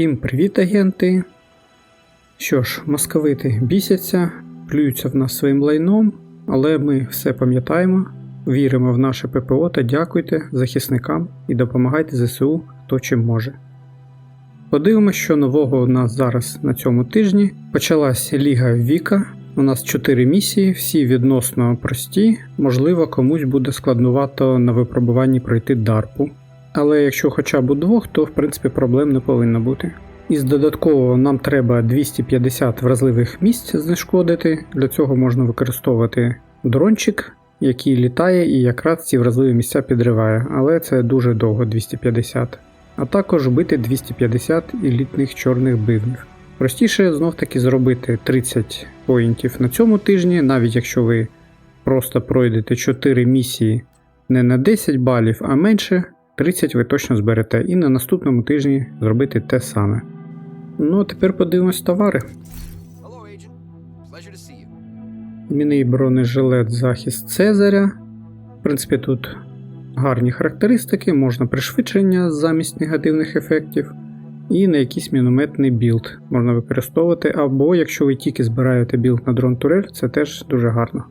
Всім привіт, агенти. Що ж, московити бісяться, плюються в нас своїм лайном, але ми все пам'ятаємо, віримо в наше ППО та дякуйте захисникам і допомагайте ЗСУ хто чим може. Подивимося, що нового у нас зараз на цьому тижні. Почалась Ліга Віка. У нас 4 місії, всі відносно прості. Можливо, комусь буде складнувато на випробуванні пройти дарпу. Але якщо хоча б у двох, то в принципі проблем не повинно бути. Із додаткового нам треба 250 вразливих місць знешкодити. Для цього можна використовувати дрончик, який літає і якраз ці вразливі місця підриває, але це дуже довго 250. А також бити 250 елітних чорних бивнів. Простіше знов таки зробити 30 поінтів на цьому тижні, навіть якщо ви просто пройдете 4 місії не на 10 балів, а менше, 30 ви точно зберете, і на наступному тижні зробити те саме. Ну, а тепер подивимось товари. Міний бронежилет захист Цезаря. В принципі, тут гарні характеристики, можна пришвидшення замість негативних ефектів. І на якийсь мінометний білд можна використовувати, або якщо ви тільки збираєте білд на дрон турель, це теж дуже гарно.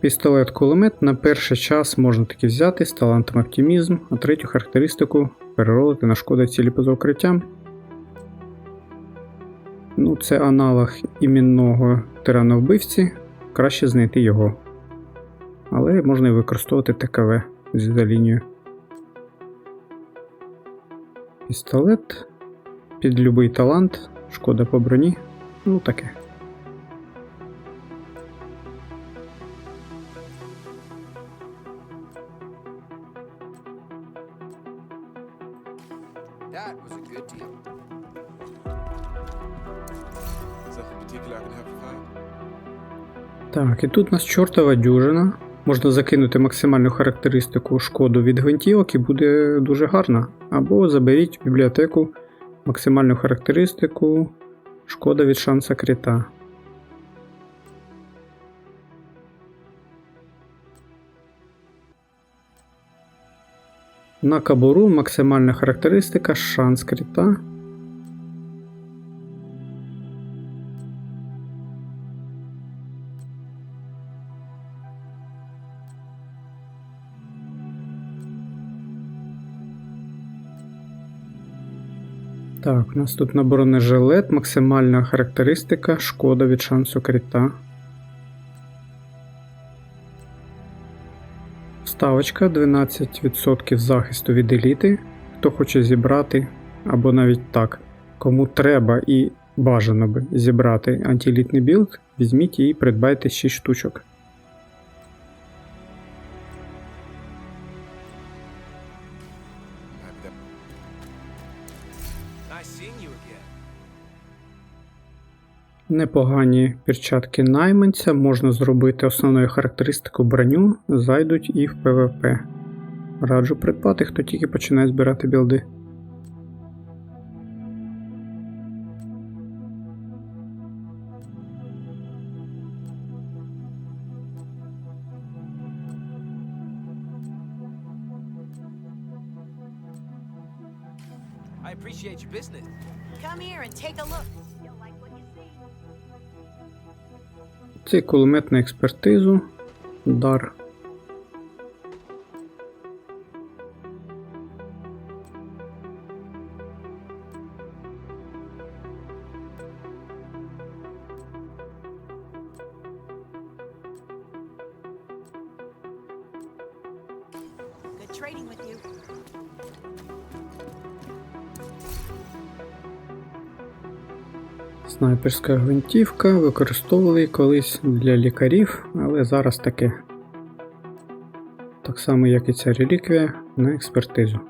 Пістолет кулемет на перший час можна таки взяти з талантом оптимізм, а третю характеристику переролити на шкоду цілі поза укриттям. Ну, це аналог іменного тирана-вбивці, краще знайти його. Але можна і використовувати ТКВ за лінією. Пістолет під любий талант, шкода по броні. Ну таке. That was a good deal. Something particular I can help you find? Так, і тут у нас чортова дюжина. Можна закинути максимальну характеристику шкоду від гвинтівок і буде дуже гарно. Або заберіть в бібліотеку максимальну характеристику шкода від шанса крита. На кабуру максимальна характеристика шанс крита. Так, у нас тут на бронежилет, максимальна характеристика, шкода від шансу крита. Ставочка 12% захисту від еліти. Хто хоче зібрати, або навіть так, кому треба і бажано би зібрати антілітний білд, візьміть і придбайте 6 штучок. Непогані перчатки найманця можна зробити основною характеристикою броню, зайдуть і в ПВП. Раджу придбати, хто тільки починає збирати білди. I appreciate your business. Come here and take a look. Цей кулемет на експертизу. Дар. Good trading with you. Снайперська гвинтівка. Використовували колись для лікарів, але зараз таке. Так само, як і ця реліквія на експертизу.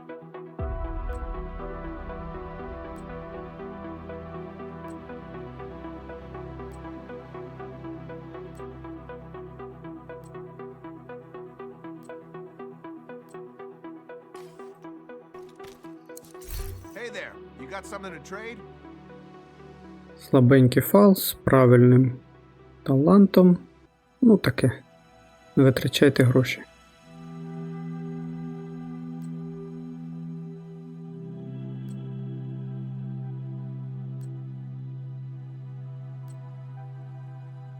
Hey there, you got something to trade? Слабенький фал з правильним талантом. Ну таке. Не витрачайте гроші.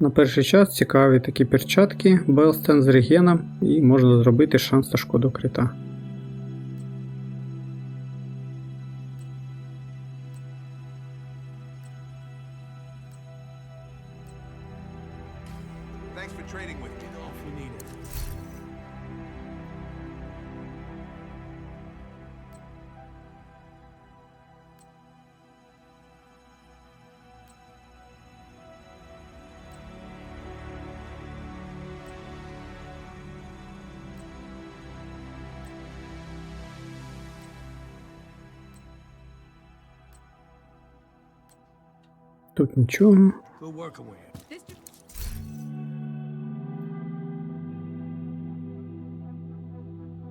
На перший час цікаві такі перчатки Белстен з регеном і можна зробити шанс на шкоду крита. Thanks for trading with me, though. If you need it. Тут нічого.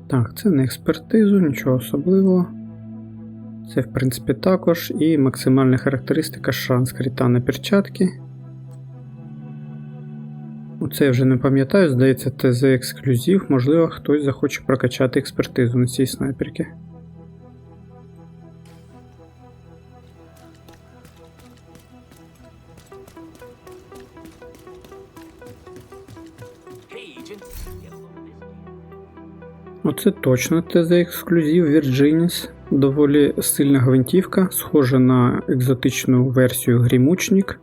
Так, це не експертизу, нічого особливого. Це, в принципі, також і максимальна характеристика шанс крита на перчатки. Оце я вже не пам'ятаю, здається, це за ексклюзив, можливо, хтось захоче прокачати експертизу на цій снайперці. Оце точно ТЗ ексклюзив Virginis. Доволі сильна гвинтівка, схожа на екзотичну версію Грімучник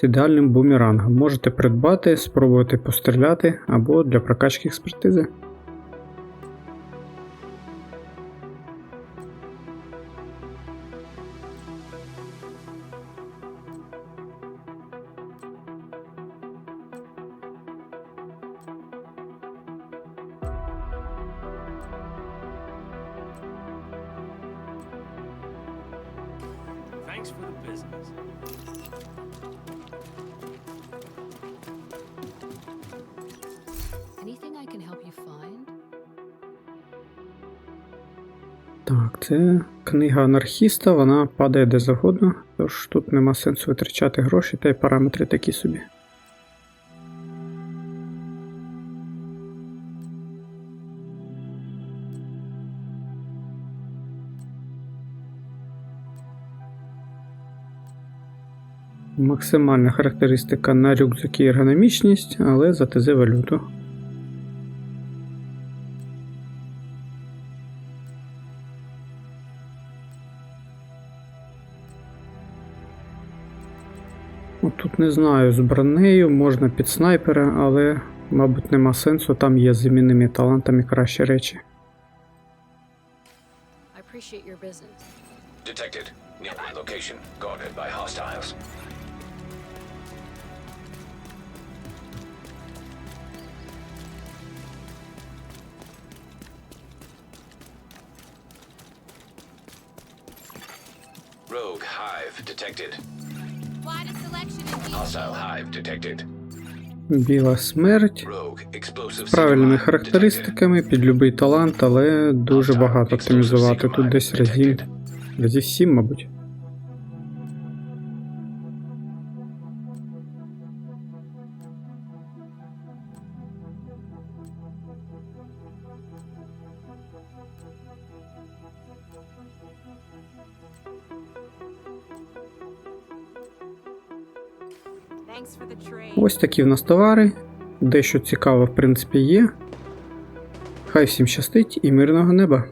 з ідеальним бумерангом. Можете придбати, спробувати постріляти або для прокачки експертизи. Thanks for the business. Anything I can help you find? Так, це книга анархіста, вона падає де завгодно, тож тут нема сенсу витрачати гроші та й параметри такі собі. Максимальна характеристика на рюкзаки ергономічність, але за ТЗ валюту. От Тут не знаю, з бронею можна під снайпера, але, мабуть, нема сенсу, там є з іменними талантами кращі речі. Detected. Nearby location. Guarded by hostiles. Rogue Hive detected. Hostile Hive detected. Біла смерть з правильними характеристиками під будь-який талант, але дуже багато оптимізувати. Тут десь разів, разів 7, мабуть. Ось такі в нас товари. Дещо цікаве, в принципі, є. Хай всім щастить і мирного неба!